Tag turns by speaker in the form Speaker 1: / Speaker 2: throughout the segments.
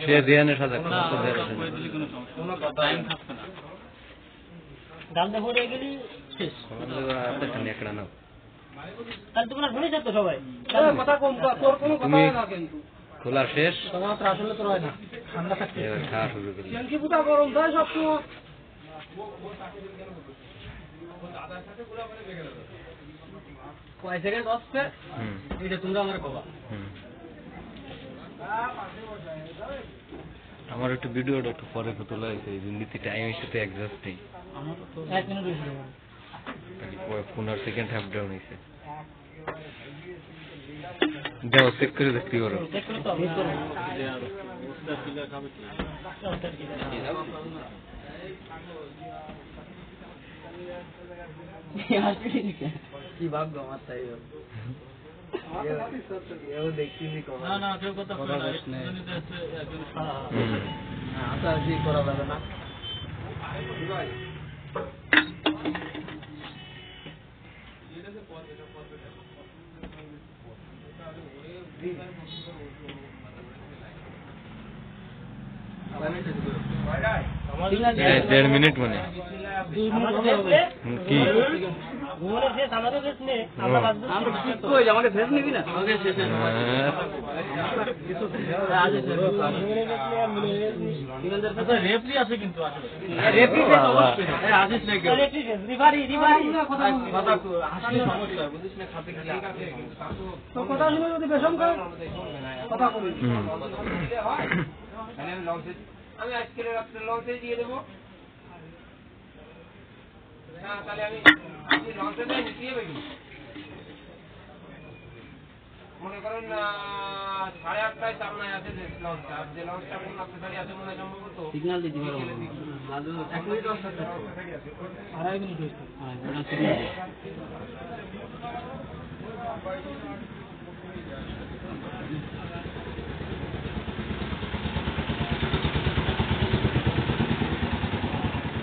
Speaker 1: সে রিয়ানের সাথে
Speaker 2: গালতে পড়ে গেলি শেষ।
Speaker 1: একটা নাও
Speaker 2: তাহলে তোমরা শুনেছ তো সবাই? কথা কম তোর কোনো
Speaker 1: তুমি খোলা শেষ?
Speaker 2: তোমার তো আসলে তো হয় না। ঠান্ডা থাকতে।
Speaker 1: খাওয়া শুরু করি।
Speaker 2: গরম তাই সব সময় কয় সেকেন্ড আসছে এটা তোমরা আমার কবা
Speaker 1: হুম। আমার একটু ভিডিওটা একটু পরে তোলা হয়েছে এই নীতি টাইমের সাথে অ্যাডজাস্ট নেই।
Speaker 2: এক মিনিট হয়েছিল
Speaker 1: পনেরো সেকেন্ড হাফ ডাউন হয়েছে। যাও চেক করে দেখতে পারো।
Speaker 3: কি ভাগ্য আমার তাই এও কখন
Speaker 2: না না কেউ কথা।
Speaker 1: হুম।
Speaker 3: আশা আশি করা যাবে না।
Speaker 1: এই দেড় মিনিট মানে। কি?
Speaker 2: শেষ
Speaker 1: হ্যাঁ,
Speaker 3: কথা আমি আজকে রাত্রে লঞ্চে দিয়ে দেবো। হ্যাঁ তাহলে আমি আপনি লঞ্চে দিয়ে মনে করেন সাড়ে আটটায় চাপনায় আছে যে লঞ্চটা আর যে লঞ্চটা আপনার আছে মনে সম্ভবত
Speaker 2: দিতে পারব
Speaker 3: এক মিনিট লঞ্চটা
Speaker 2: আড়াই মিনিট হয়েছে।
Speaker 3: সেটা সেটা সাড়ে দশটায় আর কি সামনায় বুঝতে পারে বারোটার পরে তো যে তুমি আর দেবো কি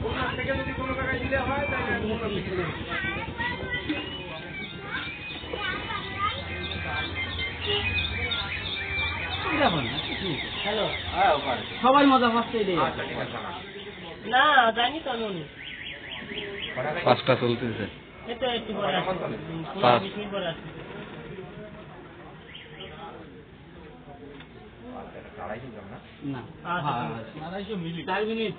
Speaker 3: খুলনা থেকে দিলে
Speaker 2: হ্যালো
Speaker 3: সবাই মজা পাচ্ছে এই
Speaker 2: না জানি তো আমি।
Speaker 1: পাঁচটা চলতেছে।
Speaker 2: একটু পরে
Speaker 1: পাঁচ।
Speaker 2: বিশ মিনিট পরে আসবে
Speaker 3: না
Speaker 2: আড়াইশো মিনিট চার মিনিট।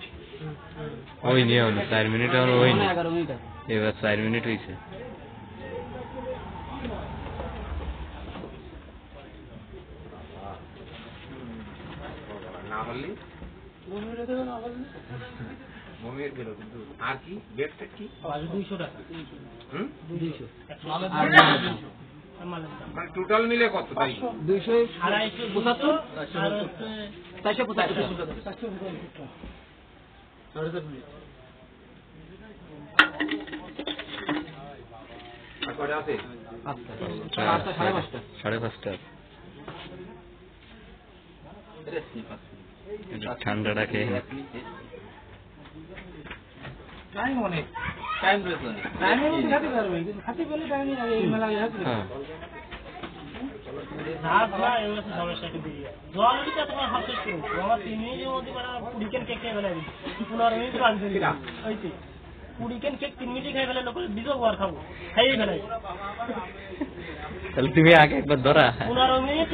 Speaker 1: ওই নিয়ে হলো চার মিনিট এখন ওই নি
Speaker 3: এগারো মিনিট। আছে
Speaker 1: এবার চার মিনিট হয়েছে
Speaker 4: না বললি? মমির গেল কিন্তু। আর কি? বেডটা কি?
Speaker 2: দুইশো টাকা।
Speaker 4: হুম?
Speaker 2: দুইশো।
Speaker 4: মানে টোটাল মিলে কত তাই?
Speaker 3: দুইশো
Speaker 2: আড়াইশো পঁচাত্তর?
Speaker 3: চারশো পঁচাত্তর।
Speaker 4: আর কটা আছে?
Speaker 3: পাঁচটা। সাড়ে পাঁচটা।
Speaker 1: নি।
Speaker 3: টাইম অনেক। টাইম রয়েছে
Speaker 2: পারবে কিন্তু পেলে টাইম এই মেলা হাত
Speaker 1: তুমি আগে একবার ধরা
Speaker 2: পনেরো মিনিট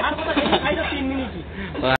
Speaker 2: আর তিন মিনিট